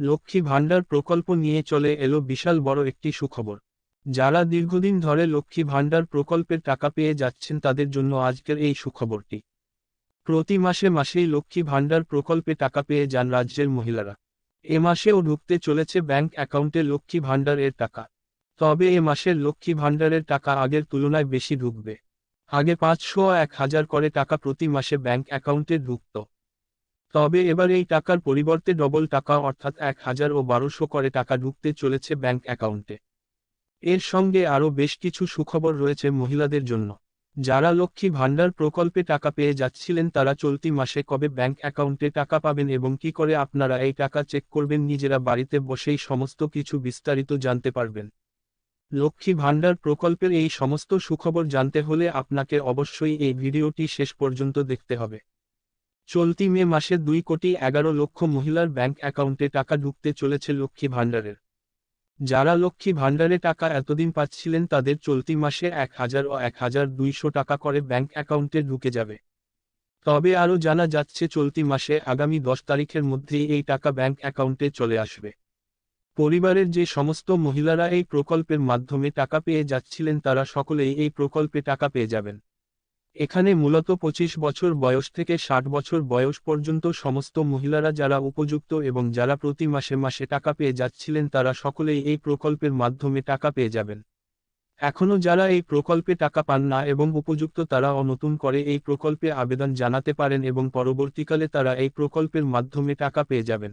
লক্ষ্মী ভাণ্ডার প্রকল্প নিয়ে চলে এলো বিশাল বড় একটি সুখবর। যারা দীর্ঘদিন ধরে লক্ষ্মী ভাণ্ডার প্রকল্পের টাকা পেয়ে যাচ্ছেন তাদের জন্য আজকের এই সুখবরটি। প্রতি মাসে মাসেই লক্ষ্মী ভাণ্ডার প্রকল্পে টাকা পেয়ে যান রাজ্যের মহিলারা। এ মাসেও ঢুকতে চলেছে ব্যাংক অ্যাকাউন্টে লক্ষ্মী ভাণ্ডার এর টাকা। তবে এ মাসের লক্ষ্মী ভাণ্ডারের টাকা আগের তুলনায় বেশি ঢুকবে। আগে পাঁচশো এক হাজার করে টাকা প্রতি মাসে ব্যাংক অ্যাকাউন্টে ঢুকত। তবে এবার এই টাকার পরিবর্তে ডবল টাকা অর্থাৎ এক হাজার ও বারোশো করে টাকা ঢুকতে চলেছে ব্যাংক অ্যাকাউন্টে। এর সঙ্গে আরও বেশ কিছু সুখবর রয়েছে মহিলাদের জন্য। যারা লক্ষ্মী ভাণ্ডার প্রকল্পে টাকা পেয়ে যাচ্ছিলেন তারা চলতি মাসে কবে ব্যাংক অ্যাকাউন্টে টাকা পাবেন এবং কি করে আপনারা এই টাকা চেক করবেন নিজেরা বাড়িতে বসেই সমস্ত কিছু বিস্তারিত জানতে পারবেন। লক্ষ্মী ভাণ্ডার প্রকল্পের এই সমস্ত সুখবর জানতে হলে আপনাকে অবশ্যই এই ভিডিওটি শেষ পর্যন্ত দেখতে হবে। চলতি মে মাসে দুই কোটি এগারো লক্ষ মহিলার ব্যাংক অ্যাকাউন্টে টাকা ঢুকতে চলেছে লক্ষ্মী ভাণ্ডারের। যারা লক্ষ্মী ভাণ্ডারে টাকা এতদিন পাচ্ছিলেন তাদের চলতি মাসে এক হাজার ও এক হাজার দুইশো টাকা করে ব্যাংক অ্যাকাউন্টে ঢুকে যাবে। তবে আরও জানা যাচ্ছে চলতি মাসে আগামী দশ তারিখের মধ্যেই এই টাকা ব্যাংক অ্যাকাউন্টে চলে আসবে। পরিবারের যে সমস্ত মহিলারা এই প্রকল্পের মাধ্যমে টাকা পেয়ে যাচ্ছিলেন তারা সকলেই এই প্রকল্পে টাকা পেয়ে যাবেন। এখানে মূলত পঁচিশ বছর বয়স থেকে ষাট বছর বয়স পর্যন্ত সমস্ত মহিলারা যারা উপযুক্ত এবং যারা প্রতি মাসে মাসে টাকা পেয়ে যাচ্ছিলেন তারা সকলেই এই প্রকল্পের মাধ্যমে টাকা পেয়ে যাবেন। এখনও যারা এই প্রকল্পে টাকা পান না এবং উপযুক্ত তারা নতুন করে এই প্রকল্পে আবেদন জানাতে পারেন এবং পরবর্তীকালে তারা এই প্রকল্পের মাধ্যমে টাকা পেয়ে যাবেন।